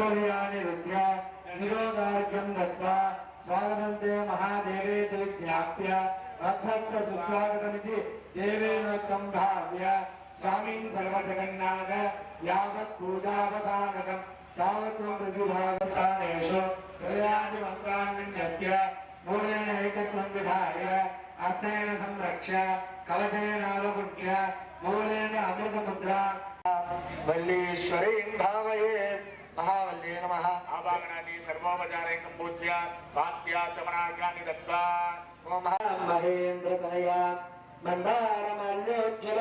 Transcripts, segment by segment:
ऐश्वर्याणि विद्या निरोधार्घ्यं दत्त्वा स्वागतं ते महादेवेति विज्ञाप्य अर्थस्य सुस्वागतमिति देवेनोक्तं भाव्य स्वामीं सर्वजगन्नाथ यावत् पूजावसानकं मूलेन एकत्वं विधाय हस्तेन మహావల్యే నమః. ఆభాగణాన్ని సర్వోపచారై సంపూజ్య పాద్యాచమనార్ఘాన్ని దత్వా ఓం మహేంద్రతనయ మందారమల్యోజ్వల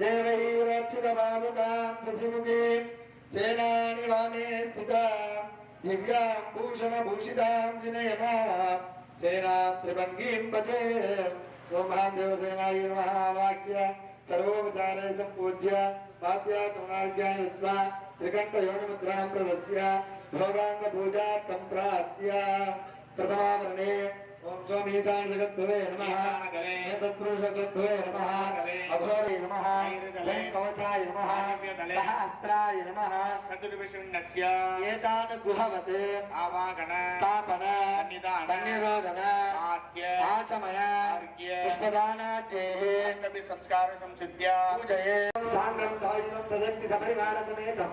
దేవైరక్షితపాదుకాం శశిముఖీం. సేనాని వామే స్థిత. దివ్యాం భూషణభూషితాం వినయన సేనా త్రిభంగీం భజే ఓం మహాదేవసేనాయ నమః. వాక్య సర్వోపచారే సంపూజ్య పాద్యాచమనార్ఘ్యాన్ని దత్వా త్రికంఠయోనిముద్రాం ప్రదస్య భోగాంగ పూజార్థం ప్రాప్య ప్రథమావరణే. ఓం స్వామీశాన జగద్భువే నమః. ఈశానగరే. ఏతత్పురుషచద్భువే నమః. అఘోరే నమః. కవచాయ నమః. సహస్రాయ నమః. చతుర్విషుణ్ణస్య. ఏతాన్ గుహవత్ ఆవాగణ స్థాపన. సన్నిధాన. సన్నిరోధన. ఆద్య. ఆచమయ. ఆర్గ్య. పుష్పదానాద్యేః అష్టమి సంస్కార సంసిద్ధ్య. పూజయే. సాంగం సాయుధం సదక్తి సపరివార సమేతం.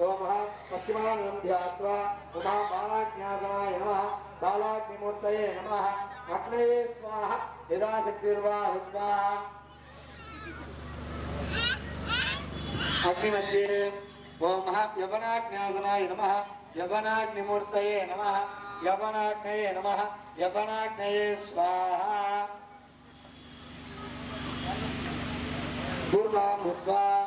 ओमः पश्चिमानं ध्यात्वा उमा बालाज्ञासनाय नमः। बालाग्निमूर्तये नमः। अग्नये स्वाहा। यदा शक्तिर्वाहुत्वा अग्निमध्ये ओमः यवनाज्ञासनाय नमः। यवनाग्निमूर्तये नमः। यवनाग्नये नमः। यवनाग्नये स्वाहा। दुर्गां हुत्वा